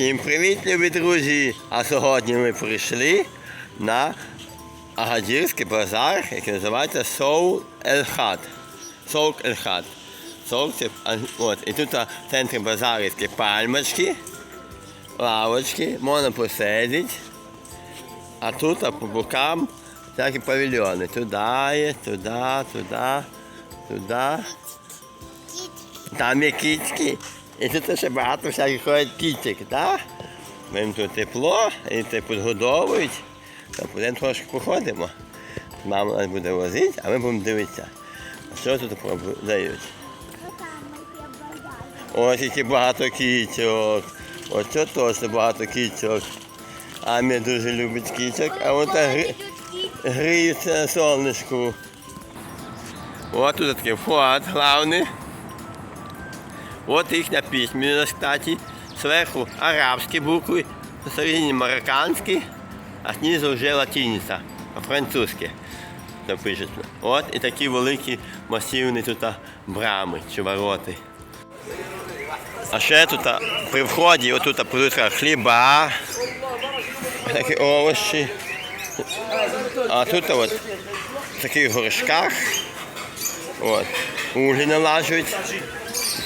Всім привіт, любі друзі! А сьогодні ми прийшли на Агадірський базар, який називається Соул Ель Хат. Соул Ель Хат. Соул це, от, і тут в центрі базару є пальмочки, лавочки, можна посидіти. А тут по бокам всякі павільйони. Туди є, туди, туди, туди. Там є кітки. І тут ще багато всяких ходять кіток, так? Їм тут тепло, і те підгодовують. То будемо трошки походимо. Мама нас буде возити, а ми будемо дивитися. Що тут продають? Ось які багато кіток. Ось це точно багато кіток. Амі дуже любить кіток, а от гри... гріється на сонечку. Ось тут такий вход главний. Вот їхня письменность, кстати. Сверху арабські букви, посередині марокканські, а знизу вже латиниця, по-французьки напишеться. От і такі великі масивні тут брами чи вороти. А ще тут при вході отут продаються хліба, такі овочі. А тут от в таких горшках от, углі налажують.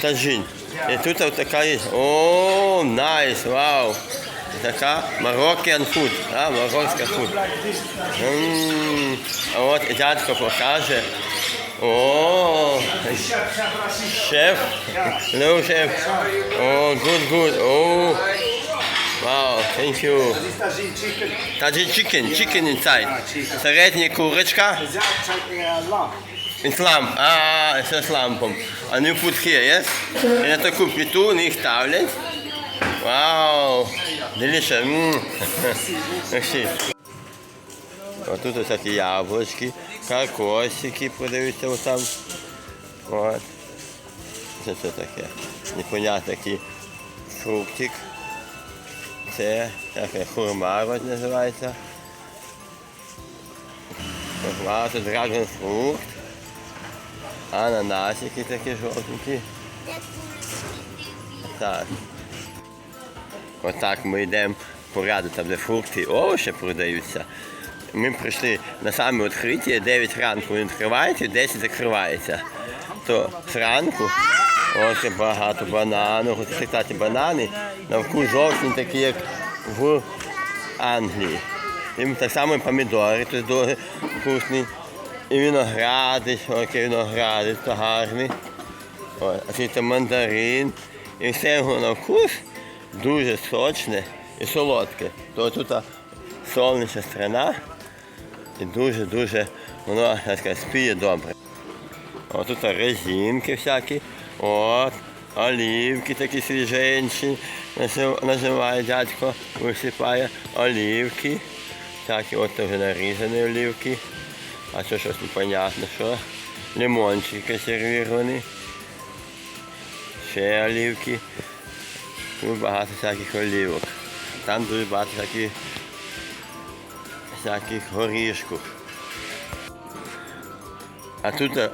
Тажин. І тут от така є. О, найс, вау. Така Moroccan food, а, марокканська фуд. М, А от і дядько покаже. О, шеф. Hello, шеф. О, good, good. О, вау, thank you. Tajin chicken, chicken inside. Середня курочка. Ah, it's just lamp. And you put here, yes? І на таку плиту вони їх ставлять. Вау! Merci. Ось тут ось такі яблучки, кокосики продаються ось там. От. Що це таке? Непонятно такий фруктик. Це таке хурма ось називається. Хурма, це драгон фрукт. Ананасики такі жовтенькі. Так. Отак ми йдемо по ряду, там де фрукти і овочі продаються. Ми прийшли на саме відкриття, 9 ранку він відкривається, 10 закривається. То зранку ось багато бананів, ось це, кстати, банани на вкус зовсім такі, як в Англії. І так само помідори, тут дуже вкусні. І виногради, окей, виногради, то гарні. Ой, а це мандарин. І все його на вкус дуже сочне і солодке. То тут сонячна страна і дуже-дуже воно сказати, спіє добре. Ось тут резинки всякі, от, олівки такі свіженькі, називає дядько, висипає олівки. Всякі от вже нарізані олівки. А це щось непонятно, що. Лимончики консервіровані. Ще олівки. Тут багато всяких олівок. Там дуже багато всяких, всяких горішків. А тут е,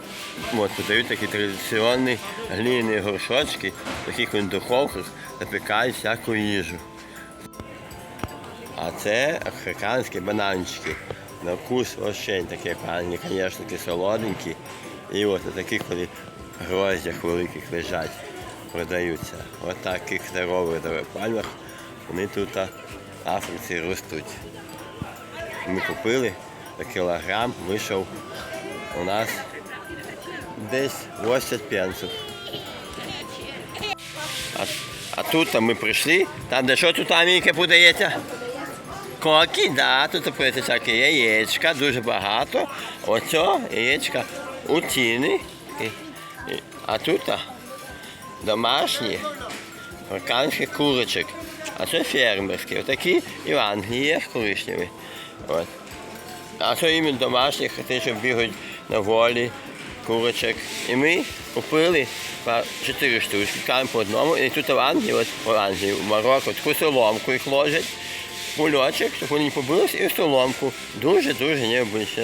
от, подають такі традиційні глиняні горшочки, в таких духовках запікають всяку їжу. А це африканські бананчики. На вкус ощень такі пані, звісно, такі солоденькі. І от на таких вони гроздях великих лежать, продаються. От таких здорових пальмах вони тут в Африці ростуть. Ми купили кілограм, вийшов у нас десь 80 пенсів. А, а тут ми прийшли, там де що тут Аміка подається? Тут продається всякі яєчка, дуже багато. Оцього яєчка утіни. І- і- А тут домашні американські курочок. А це фермерські. Отакі і в Англії є коричневі. От. А це іменно домашніх, ті, що бігають на волі, курочок. І ми купили по 4 штучки, по одному. І тут в Англії, от в Англії, в Марокко, таку соломку їх ложать, кулячик, щоб вони побилися, і всю ламку. Дуже-дуже необично.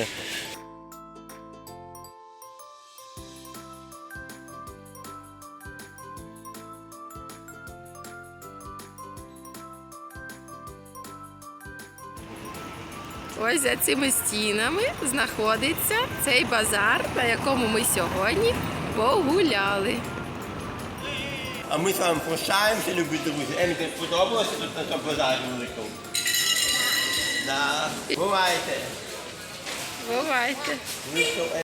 Ось за цими стінами знаходиться цей базар, на якому ми сьогодні погуляли. А ми з вами прощаємося, любі друзі. Емі, сподобалося тут на цьому базарі великому? Da. Vou, weiter? Vou, weiter?